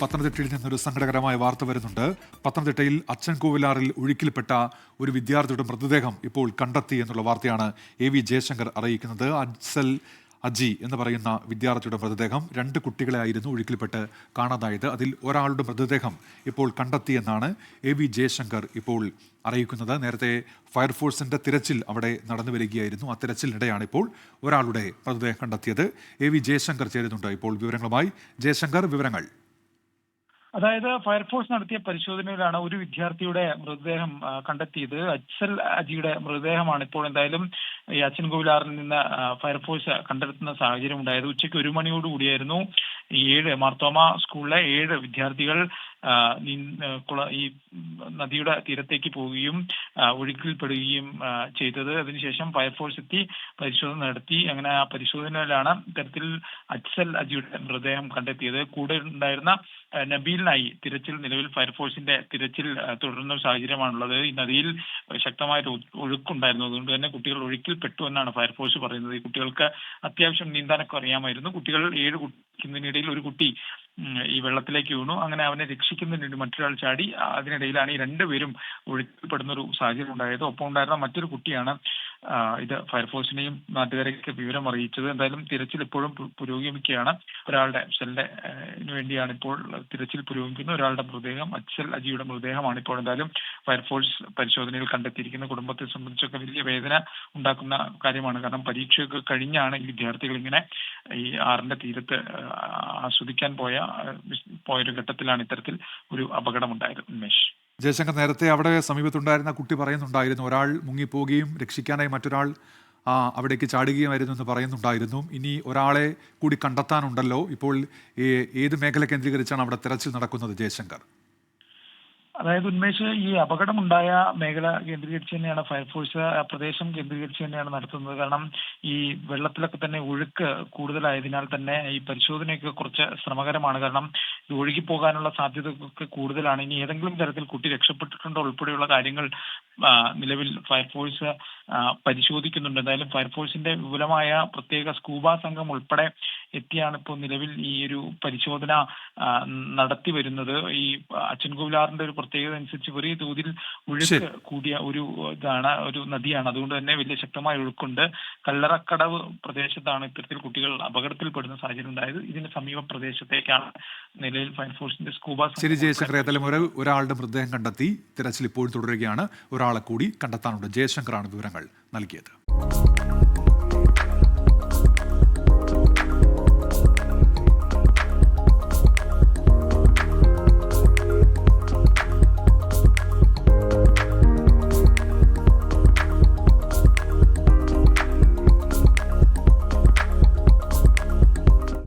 പത്തനംതിട്ടയിൽ നിന്നൊരു സങ്കടകരമായ വാർത്ത വരുന്നുണ്ട്. പത്തനംതിട്ടയിൽ അച്ചൻകോവിലാറിൽ ഒഴുക്കിൽപ്പെട്ട ഒരു വിദ്യാർത്ഥിയുടെ മൃതദേഹം ഇപ്പോൾ കണ്ടെത്തി എന്നുള്ള വാർത്തയാണ് എ വി ജയശങ്കർ അറിയിക്കുന്നത്. അജ്സൽ അജി എന്ന് പറയുന്ന വിദ്യാർത്ഥിയുടെ മൃതദേഹം രണ്ട് കുട്ടികളെയായിരുന്നു ഒഴുക്കിൽപ്പെട്ട് കാണാതായത്. അതിൽ ഒരാളുടെ മൃതദേഹം ഇപ്പോൾ കണ്ടെത്തിയെന്നാണ് എ വി ജയശങ്കർ ഇപ്പോൾ അറിയിക്കുന്നത്. നേരത്തെ ഫയർഫോഴ്സിന്റെ തിരച്ചിൽ അവിടെ നടന്നു വരികയായിരുന്നു. ആ തിരച്ചിലിനിടെയാണ് ഇപ്പോൾ ഒരാളുടെ മൃതദേഹം കണ്ടെത്തിയത്. എ വി ജയശങ്കർ ചേരുന്നുണ്ട് ഇപ്പോൾ വിവരങ്ങളുമായി. ജയശങ്കർ വിവരങ്ങൾ. അതായത് ഫയർഫോഴ്സ് നടത്തിയ പരിശോധനയിലാണ് ഒരു വിദ്യാർത്ഥിയുടെ മൃതദേഹം കണ്ടെത്തിയത്. അച്ഛൽ അജിയുടെ മൃതദേഹമാണ് ഇപ്പോൾ എന്തായാലും ഈ അച്ചൻകോവിലാറിൽ നിന്ന് ഫയർഫോഴ്സ് കണ്ടെത്തുന്ന സാഹചര്യം ഉണ്ടായത്. ഉച്ചയ്ക്ക് ഒരു മണിയോടുകൂടിയായിരുന്നു ഈ ഏഴ് മാർത്തോമ സ്കൂളിലെ ഏഴ് വിദ്യാർത്ഥികൾ ഈ നദിയുടെ തീരത്തേക്ക് പോവുകയും ഒഴുക്കിൽപ്പെടുകയും ചെയ്തത്. അതിനുശേഷം ഫയർഫോഴ്സ് എത്തി പരിശോധന നടത്തി. അങ്ങനെ ആ പരിശോധനയിലാണ് ഇത്തരത്തിൽ അച്ഛൽ അജിയുടെ മൃതദേഹം കണ്ടെത്തിയത്. കൂടെ ഉണ്ടായിരുന്ന നബീലിനായി തിരച്ചിൽ നിലവിൽ ഫയർഫോഴ്സിന്റെ തിരച്ചിൽ തുടരുന്ന സാഹചര്യമാണുള്ളത്. ഈ നദിയിൽ ശക്തമായ ഒഴുക്കുണ്ടായിരുന്നു. അതുകൊണ്ട് തന്നെ കുട്ടികൾ ഒഴുക്കിൽ പെട്ടു എന്നാണ് ഫയർഫോഴ്സ് പറയുന്നത്. ഈ കുട്ടികൾക്ക് അത്യാവശ്യം നീന്താനൊക്കെ അറിയാമായിരുന്നു. കുട്ടികൾ ഏഴ് കുട്ടിക്കുന്നതിനിടയിൽ ഒരു കുട്ടി ഈ വെള്ളത്തിലേക്ക് വീണു. അങ്ങനെ അവനെ രക്ഷിക്കുന്നതിന് മറ്റൊരാൾ ചാടി അതിനിടയിലാണ് ഈ രണ്ടുപേരും ഒഴുക്കിൽപ്പെടുന്ന ഒരു സാഹചര്യം ഉണ്ടായത്. ഒപ്പം ഉണ്ടായിരുന്ന മറ്റൊരു കുട്ടിയാണ് ഇത് ഫയർഫോഴ്സിനെയും നാട്ടുകാരെയൊക്കെ വിവരം അറിയിച്ചത്. എന്തായാലും തിരച്ചിൽ ഇപ്പോഴും പുരോഗമിക്കുകയാണ്. ഒരാളുടെ അച്ഛലിന്റെ വേണ്ടിയാണ് ഇപ്പോൾ തിരച്ചിൽ പുരോഗമിക്കുന്നത്. ഒരാളുടെ മൃതദേഹം അച്ഛൽ അജിയുടെ മൃതദേഹമാണ് ഇപ്പോൾ എന്തായാലും ഫയർഫോഴ്സ് പരിശോധനയിൽ കണ്ടെത്തിയിരിക്കുന്ന കുടുംബത്തെ സംബന്ധിച്ചൊക്കെ വലിയ വേദന ഉണ്ടാക്കുന്ന കാര്യമാണ്. കാരണം പരീക്ഷയൊക്കെ കഴിഞ്ഞാണ് ഈ വിദ്യാർത്ഥികൾ ഇങ്ങനെ ഈ ആറിന്റെ തീരത്ത് ആസ്വദിക്കാൻ പോയ പോയൊരു ഘട്ടത്തിലാണ് ഇത്തരത്തിൽ ഒരു അപകടമുണ്ടായത് ഉന്മേഷ്. ജയശങ്കർ നേരത്തെ അവിടെ സമീപത്തുണ്ടായിരുന്ന കുട്ടി പറയുന്നുണ്ടായിരുന്നു ഒരാൾ മുങ്ങിപ്പോവുകയും രക്ഷിക്കാനായി മറ്റൊരാൾ അവിടേക്ക് ചാടുകയുമായിരുന്നു എന്ന് പറയുന്നുണ്ടായിരുന്നു. ഇനി ഒരാളെ കൂടി കണ്ടെത്താനുണ്ടല്ലോ. ഇപ്പോൾ ഏത് മേഖല കേന്ദ്രീകരിച്ചാണ് അവിടെ തെരച്ചിൽ നടക്കുന്നത് ജയശങ്കർ? അതായത് ഉന്മേഷ് ഈ അപകടമുണ്ടായ മേഖല കേന്ദ്രീകരിച്ച് തന്നെയാണ് ഫയർഫോഴ്സ് ആ പ്രദേശം കേന്ദ്രീകരിച്ച് തന്നെയാണ് നടത്തുന്നത്. കാരണം ഈ വെള്ളത്തിലൊക്കെ തന്നെ ഒഴുക്ക് കൂടുതലായതിനാൽ തന്നെ ഈ പരിശോധനയൊക്കെ കുറച്ച് ശ്രമകരമാണ്. കാരണം ഇത് ഒഴുകിപ്പോകാനുള്ള സാധ്യതയൊക്കെ കൂടുതലാണ്. ഇനി ഏതെങ്കിലും തരത്തിൽ കുട്ടി രക്ഷപ്പെട്ടിട്ടുണ്ടോ ഉൾപ്പെടെയുള്ള കാര്യങ്ങൾ നിലവിൽ ഫയർഫോഴ്സ് പരിശോധിക്കുന്നുണ്ട്. എന്തായാലും ഫയർഫോഴ്സിന്റെ വിപുലമായ പ്രത്യേക സ്കൂബ സംഘം ഉൾപ്പെടെ എത്തിയാണ് ഇപ്പോൾ നിലവിൽ ഈ ഒരു പരിശോധന നടത്തി വരുന്നത്. ഈ അച്ചൻകോവിലാറിന്റെ ഒരു പ്രത്യേകത അനുസരിച്ച് വലിയ തോതിൽ ഒഴുക്ക് കൂടിയ ഒരു ഇതാണ് ഒരു നദിയാണ്. അതുകൊണ്ട് തന്നെ വലിയ ശക്തമായ ഒഴുക്കുണ്ട് കല്ലറക്കടവ് പ്രദേശത്താണ് ഇത്തരത്തിൽ കുട്ടികൾ അപകടത്തിൽപ്പെടുന്ന സാഹചര്യം ഉണ്ടായത്. ഇതിന്റെ സമീപ പ്രദേശത്തേക്കാണ് നിലവിൽ ഫയർഫോഴ്സിന്റെ സ്കൂബ ശരി ഏതായാലും ഒരു ഒരാളുടെ മൃതദേഹം കണ്ടെത്തി തിരച്ചിൽ ഇപ്പോഴും തുടരുകയാണ്. ഒരാളെ കൂടി കണ്ടെത്താനുണ്ട്. ജയശങ്കറാണ് വിവരങ്ങൾ നൽകിയത്.